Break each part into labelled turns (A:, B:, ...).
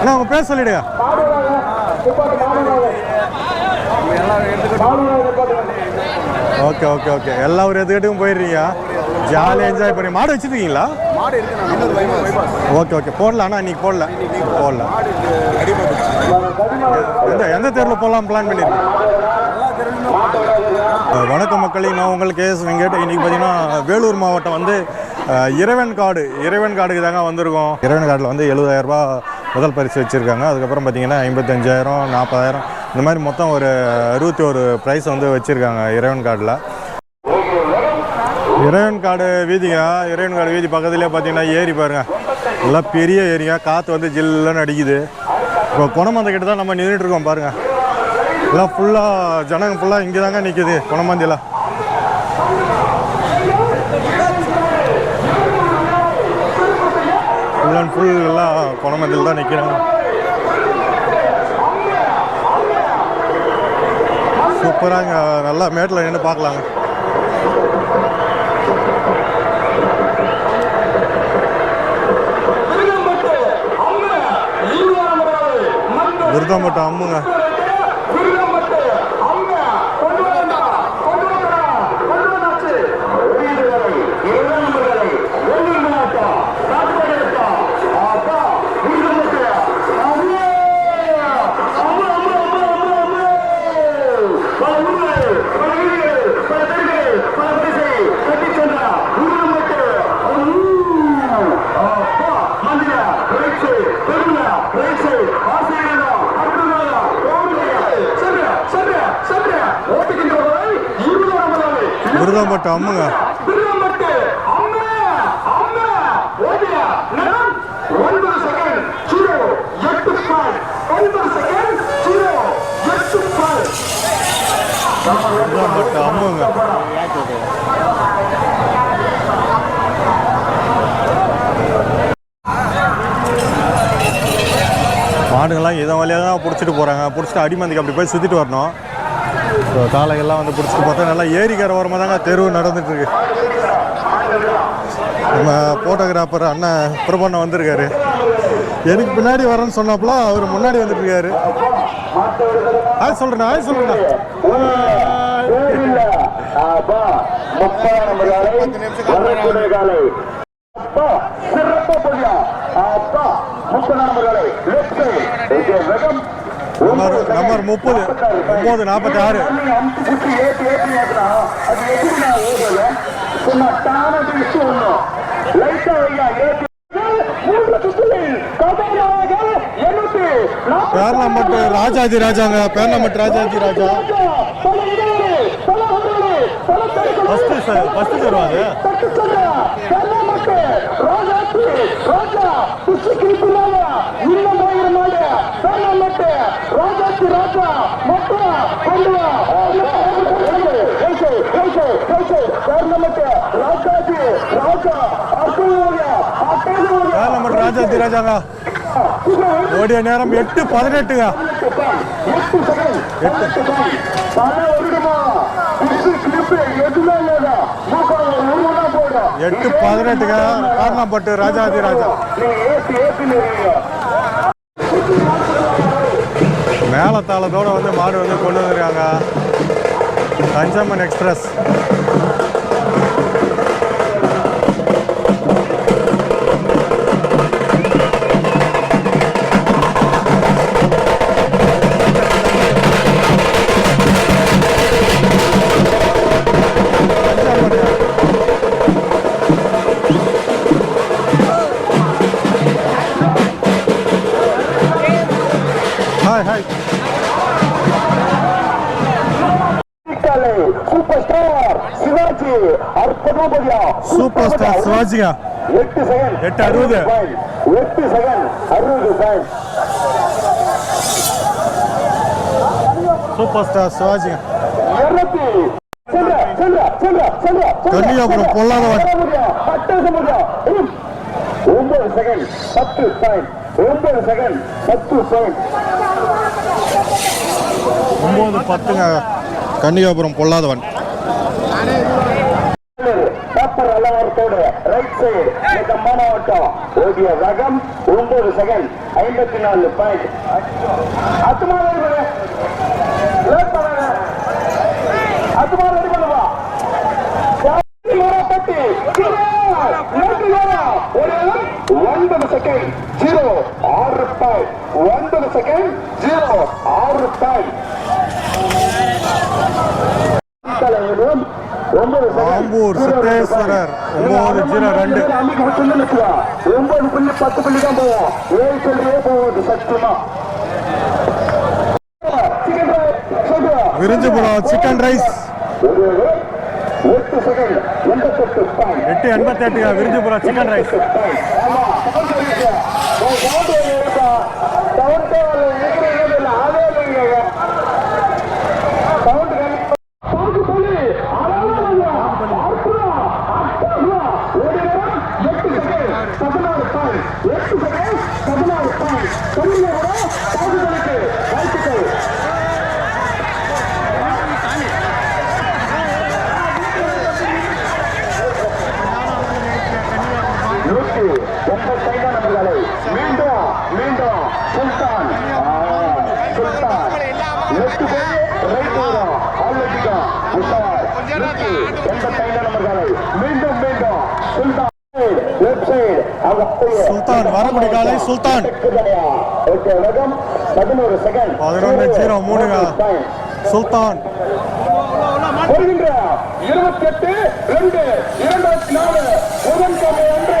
A: அண்ணா உங்கள் பேர் சொல்லிடுங்க. Okay okay okay. எல்லா ஒரு எதுக்கிட்டும் போயிடுறீங்க. ஜாலியாக என்ஜாய் பண்ணி மாடு வச்சுருக்கீங்களா. Okay okay. போடல அண்ணா இன்னைக்கு போடல. போடல. எந்த எந்த தேர்வில் போகலாம் பிளான் பண்ணியிருக்கீங்க வணக்கம் மக்களே. நான் உங்களுக்கு கேஎஸ் வெங்கட் இன்னைக்கு பார்த்தீங்கன்னா வேலூர் மாவட்டம் வந்து இறைவன் காடு. இறைவன் காடுக்கு தாங்க வந்திருக்கோம். இறைவன் காடில் வந்து 70000 ரூபாய் முதல் பரிசு வச்சுருக்காங்க. அதுக்கப்புறம் பார்த்தீங்கன்னா ஐம்பத்தஞ்சாயிரம் நாற்பதாயிரம் இந்த மாதிரி மொத்தம் ஒரு அறுபத்தி ஒரு ப்ரைஸ் வந்து வச்சுருக்காங்க இறைவன் கார்டில். இறைவன் காடு வீதிங்க. இறைவன் காடு வீதி பக்கத்துலேயே பார்த்தீங்கன்னா ஏரி பாருங்கள் நல்லா பெரிய ஏரியா காற்று வந்து ஜில்லுன்னு அடிக்குது. இப்போ குணமந்த கிட்ட தான் நம்ம நின்றுட்டு இருக்கோம் எல்லாம் ஃபுல்லாக ஜனங்க ஃபுல்லாக இங்கே தாங்க நிற்குது குணமந்தியில் ஃபுல் அண்ட் ஃபுல் எல்லாம் குணமந்தியில் தான் நிற்கிறாங்க சூப்பராக நல்லா மேட்டில் நின்று பார்க்கலாங்க விருதம்பட்டம் அம்முங்க. கம்முங்க. அம்முங்க அம்முங்க மாடுங்கள்லாம் இதன் வழியாக தான் பிடிச்சிட்டு போகிறாங்க பிடிச்சிட்டு அடிமந்திக்கு அப்படி போய் சுற்றிட்டு வரணும். ஸோ காலையெல்லாம் வந்து பிடிச்சிட்டு பார்த்தா நல்லா ஏரிக்கார ஓரமாக தாங்க தெருவு நடந்துகிட்ருக்கு நம்ம ஃபோட்டோகிராஃபர் அண்ணன் பிரபண்ணன் வந்திருக்காரு. எனக்கு பின்னாடி வரேன்னு சொன்னாப்புல அவர் முன்னாடி வந்துட்டு இருக்காரு ஆய் சொல்றேன் ஆய் சொல்றேன் நம்பர் நம்பர் முப்பது ஒம்பது நாற்பத்தி ஆறு பேர்லாம்பட்டு ராஜாதி ராஜாங்க பேர்லாம்பட்டு ராஜாதி ராஜா. ஃபஸ்ட்டு சார் ஃபஸ்ட்டு தருவாங்க பேர்லாம்பட்டு ராஜாதி ராஜாங்க ஓடிய நேரம் எட்டு பதினெட்டுங்க. எட்டு. பதினெட்டுங்க. காரணப்பட்டு ராஜாதி ராஜா மேலத்தாளத்தோட வந்து மாடு வந்து கொண்டு வந்திருக்காங்க. Thanjamman express. Hi hi
B: Sivaji அற்புதம்
A: சூப்பர் ஸ்டார் சிவாஜிங்க
B: எட்டு செகண்ட்
A: எட்டு அறுபது.
B: எட்டு செகண்ட் அறுபது பாயிண்ட்
A: சூப்பர் ஸ்டார் சிவாஜிங்க
B: இருநூத்தி
A: கன்னியாகுமரம் பொல்லாதவன்.
B: ஒன்பது செகண்ட் பத்து பாயிண்ட் ஒன்பது செகண்ட் பத்து பாயிண்ட்
A: ஒம்பது பத்துங்க. கன்னிகாபுரம் பொல்லாதவன்.
B: காப்பர்
A: வல்லவரத்தோடு ரைட் சைடு இந்த மாவட்டம் செகண்ட் ஐம்பத்தி நாலு பாயிண்ட் அத்துமாரி அத்துமாரி பண்ணுவா ஒன்பது செகண்ட் ஜீரோ ஆறு பாயிண்ட் ஒன்பது செகண்ட் ஜீரோ ஆறு பாயிண்ட்
B: ஆம்பூர் சித்தேஸ்வரர் ஒன்பது ஜீரோ ரெண்டு.
A: ஒன்பது புள்ளி பத்து புள்ளி தான் போவோம். ஏழு சொல்லியே போகுது சத்தியமா
B: விரிஞ்சிபுரம் சிக்கன் ரைஸ்
A: எட்டு
B: எண்பத்தி எட்டு Virinjipuram chicken rice
A: Sultan. Sultan. Left Sultan.
B: Zero மூணு. சுல்தான்.
A: இருபத்தி எட்டு ரெண்டு இரண்டாயிரத்தி நாலு முதல் தொகை அன்று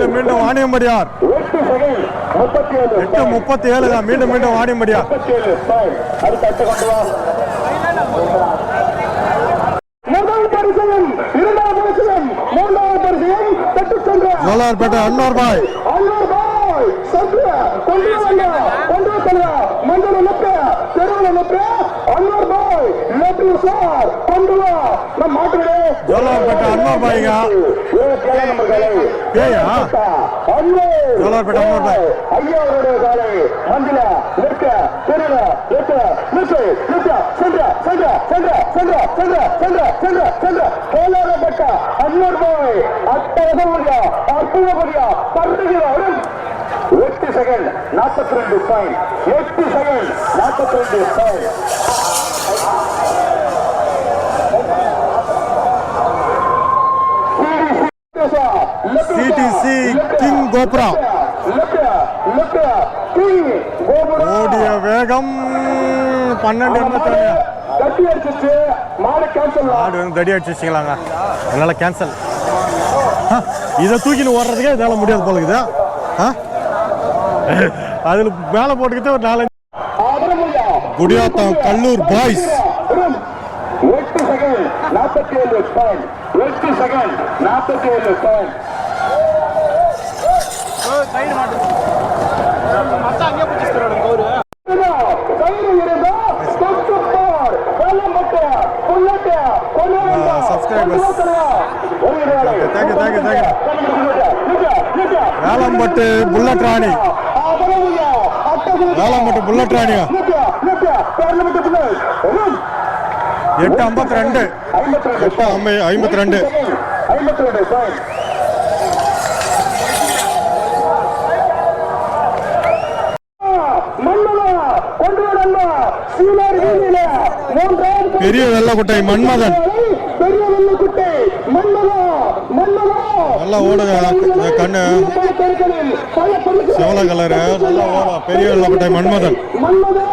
B: மீண்டும் மீண்டும் வாணியம்படியார்.
A: எட்டு முப்பத்தி ஏழு
B: தான். மீண்டும் மீண்டும் வாணியம்படியார். ஜோலார்பேட்டை அன்னார் பாய்.
A: கொண்டு கொண்டு மஞ்சள் அனுப்பு தெருவில் அனுப்பு அன்னார் பாய்.
B: ஜோலார்பேட்டை அன்னோர் பாய்ங்க. ஏயா ஜோலார்பேட்டை அன்னூர் பாய்.
A: ஐயாவுடைய காலை மஞ்சள நிற்க தெருல நிற்க நிற்க நிற்க சென்ற சென்ற சென்ற சென்ற சென்ற சென்ற சென்ற சென்ற. கோலாரப்பட்ட அன்னூர் பாய் அட்டகமுடியா அற்புதமுடியா பருகிறோம் எட்டு செகண்ட் நாற்பத்தி ரெண்டு பாயிண்ட் எட்டு செகண்ட் நாற்பத்தி ரெண்டு பாயிண்ட்
B: CTC கிங் கோப்ரா. ஓடிய வேகம் பன்னெண்டு
A: அடிச்சிச்சு மாடு
B: வந்து தடி அடிச்சு வச்சுக்கலாங்க அதனால கேன்சல் இதை தூக்கின்னு ஓடுறதுக்கே என்னால் முடியாது போல இருக்குதா. அதில் மேலே போட்டுக்கிட்டு ஒரு நாலஞ்சு குடியாத்தம் கல்லூர் பாய்ஸ்.
A: நாற்பத்தி ஏழு பாயிண்ட் எட்டு செகண்ட் நாற்பத்தி ஏழு seven
B: Velampattu bullet Rani. Velampattu bullet ராணியா? எட்டு ஐம்பத்தி ரெண்டு. ஐம்பத்தி ரெண்டு. பெரிய வெள்ளக்குட்டை மன்மதன்
A: பெரிய வெள்ளக்குட்டை மன்மதா மன்மதா
B: நல்லா ஓடுங்க கண்ணு செவல கலரு நல்லா ஓடும் பெரிய வெள்ளக்குட்டை மன்மதன்.
A: மன்மதா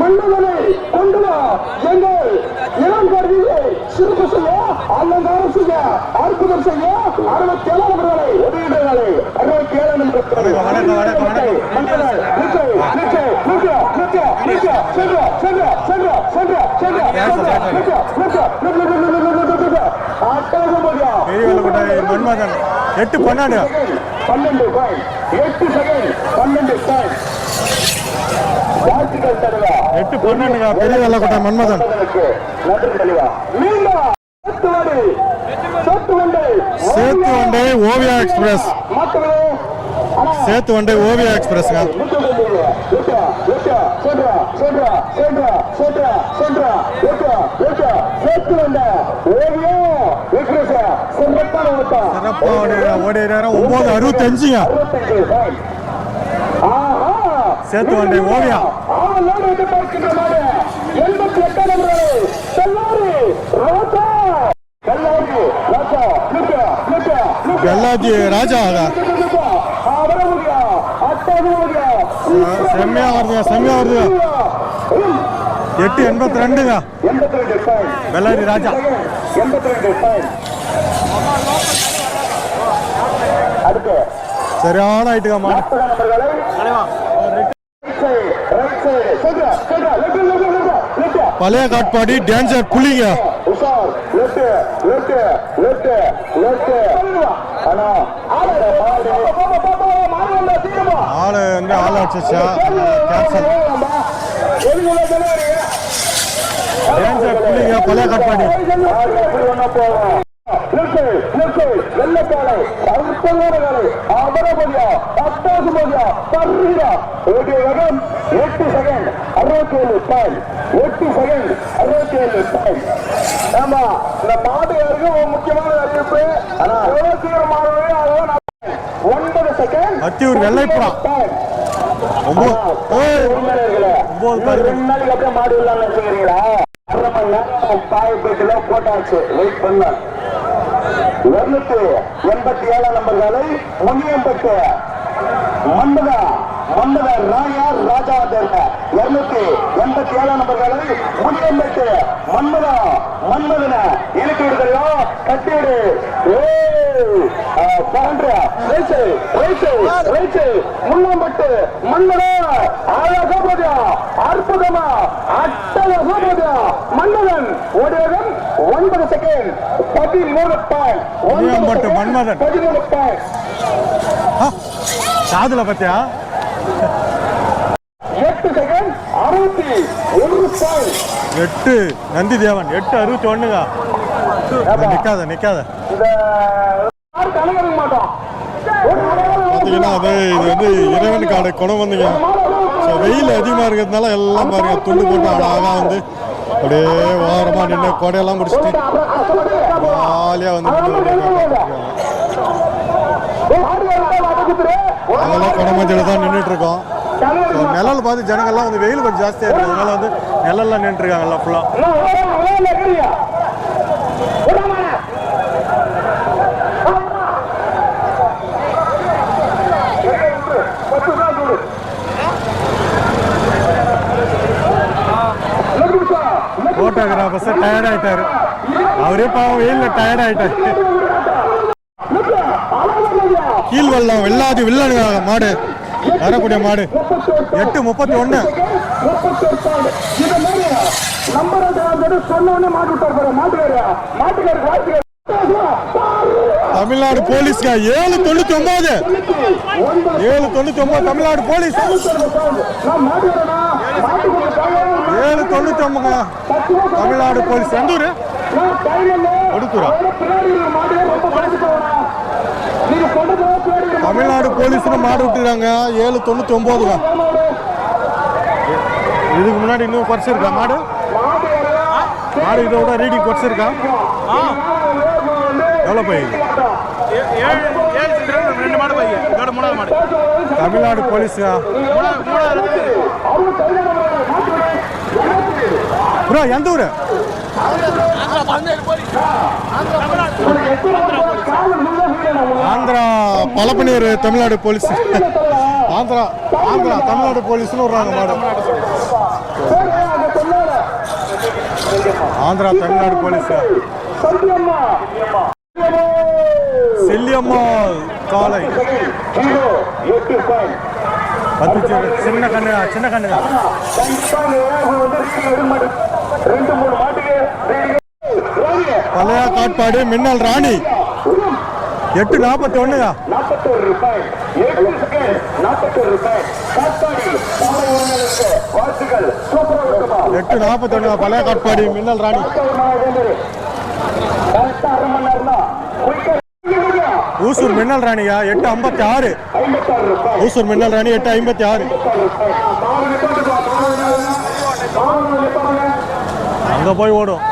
A: மன்மதனை கொண்டு சிறப்பு செய்ய அலங்காரம் செய்ய அற்புதம் செய்ய அறுபத்தி ஏழாம் விடுதலை ஒதுக்கீடுகளை அறுபத்தி ஏழாம்
B: எட்டு பன்னெண்டு
A: பன்னெண்டு பாயிண்ட் எட்டு செகண்ட் பன்னெண்டு பாயிண்ட்
B: எட்டு பன்னெண்டுங்க. பெரிய வெள்ளக்கோட்டை மன்மதன்.
A: சொத்து வண்டி
B: ஓவியா எக்ஸ்பிரஸ். சேத்து வண்டை ஓவியா எக்ஸ்பிரஸ்ங்க.
A: முட்டு வண்டிங்க. விட்டா, விட்டா, சென்றா, சென்றா, சென்றா, சென்றா, சென்றா, விட்டா, விட்டா, சேத்து வண்டி. ஓவியம், விக்ரேஷ, சிறப்பான ஓட்டம்.
B: சிறப்பா ஓடி ஓடி நேரம் ஒன்பது அறுபத்தஞ்சுங்க
A: அறுபத்தஞ்சு பாயிண்ட். ஆஹா
B: சேத்து வண்டி ஓவியா.
A: ஆவல் நாடு வந்து பார்க்கின்ற மாடு எண்பத்தி எட்டாம் நம்பர் செல்லாரி ராஜா.
B: செம்மையா வருதுங்க செம்மையா வருதுங்க எட்டு எண்பத்தி ரெண்டுங்க வெள்ளாரி ராஜா.
A: அடுத்து.
B: சரியான ஆயிட்டுங்க மாடு
A: நாற்பதாம் நம்பர்களை ரைட் சைடு சொல்றா சொல்றா லெஃப்ட் லெஃப்ட் லெஃப்ட் லெஃப்ட்
B: பழைய காட்பாடி டேஞ்சர் புலிங்க.
A: உஷார் லெஃப்ட் லெஃப்ட் லெஃப்ட் லெஃப்ட் அண்ணா ஆளு மாடு பாப்பா பாப்பா மாடு வந்தா சீக்கிரமா
B: ஆளு வந்து ஆள் அடிச்சிச்சா கேன்சல் பழைய காட்பாடி
A: எட்டு செகண்ட் அறுபத்தி ஏழு எட்டு செகண்ட் அறுபத்தி ஏழு பாயிண்ட். ஆமா இந்த மாடு வரைக்கும் ஒரு முக்கியமான அறிவிப்பு. எவ்வளவு அவ்வளவு. ஒன்பது செகண்ட்
B: அத்தியூர் வெள்ளைப்புறா. ஒன்பது ஏய், ஒன்பது பாருங்க.
A: ரெண்டு நாளைக்கு அப்படியே மாடு இல்லாம வச்சுக்கிறீங்களா அரை மணி நேரம் போட்டாச்சு. வெயிட் பண்ண. இருநூத்தி எண்பத்தி ஏழாம் நம்பர் வேலை முனியம்பட்டு மன்மதா மன்மதா வந்தாருங்க இருநூத்தி எண்பத்தி ஏழாம் நம்பர் வேலை முனியம்பட்டு மன்மதா மன்மதன இழுத்து விடுதலையோ கட்டிடு முன்னம்பட்டு மன்னதா அழகா போதியா அற்புதமா. அட்டழகா போதியா மன்னதன் ஓடியவன் ஒன்பது செகண்ட் பதிமூணு பாயிண்ட்
B: மன்மதன்.
A: பதிமூணு பாயிண்ட்
B: ஆ, காதுல பத்தியா
A: எட்டு செகண்ட் அறுபத்தி ஒரு பாயிண்ட்
B: எட்டு. நந்தி தேவன் எட்டு அறுபத்தி ஒண்ணுங்க நிக்காத நிக்காத. பாத்தீங்கன்னா அது இது வந்து இறைவன் காடு குணம் வந்துங்க. ஸோ வெயில் அதிகமாக இருக்கிறதுனால எல்லாம் பாருங்க துண்டு போட்டு அழகாக வந்து அப்படியே ஓரமாக நின்று கொடையெல்லாம் முடிச்சுட்டு ஜாலியாக வந்து. அதெல்லாம் குடமஞ்சள் தான் நின்றுட்டு இருக்கோம். நிழல் பார்த்து ஜனங்கள்லாம் வந்து வெயில் கொஞ்சம் ஜாஸ்தியாக இருக்குது. அதனால வந்து இருக்காங்க எல்லாம் ஃபுல்லாக ஃபோட்டோகிராஃபர்ஸ் டயர்ட் ஆயிட்டாரு. அவரே பாவம் வெயிலில் டயர்ட் ஆயிட்டாரு. கீழ் வெள்ளம் வெள்ளாதி வில்லனுங்க மாடு. வரக்கூடிய மாடு. எட்டு முப்பத்தி ஒன்று தமிழ்நாடு போலீஸ்ங்க ஏழு தொண்ணூத்தி ஒன்பது ஏழு தொண்ணூத்தி ஒன்பது தமிழ்நாடு போலீஸ். ஏழு தொண்ணூத்தி ஒன்பதுங்க தமிழ்நாடு போலீஸ். எந்த ஊரு? தமிழ்நாடு போலீஸ்னு மாடு விட்டுறாங்க. ஏழு தொண்ணூத்தி ஒன்பதுங்க இதுக்கு முன்னாடி இன்னும் குறைச்சிருக்கா மாடு? மாடு இதோட ரீடிங் குறைச்சிருக்கா? எவ்வளோ போய்?
C: ரெண்டு மாடு பையன் இதோட மூணாவது மாடு
B: தமிழ்நாடு போலீஸா? ப்ரோ எந்த ஊர்? ஆந்திரா. பழப்பனீர் தமிழ்நாடு போலீஸ். ஆந்திரா ஆந்திரா தமிழ்நாடு போலீஸ்னு விடுறாங்க மாடு ஆந்திரா தமிழ்நாடு போலீஸ். செல்லியம்மா காலை. பத்து சின்ன கண்ணு சின்ன கண்ணு தான். பழைய காட்பாடு மின்னல் ராணி. எட்டு நாற்பத்தி
A: நாற்பத்தோரு ரூபாய். எட்டு செகண்ட் நாற்பத்தோரு ரூபாய் வாழ்த்துக்கள்.
B: எட்டு நாற்பத்தி ஒண்ணு பழைய காட்பாடி மின்னல் ராணி. ஊசூர் மின்னல் ராணியா? எட்டு ஐம்பத்தி ஆறு ஊசூர் மின்னல் ராணி எட்டு ஐம்பத்தி ஆறு. அங்கே போய் ஓடும்.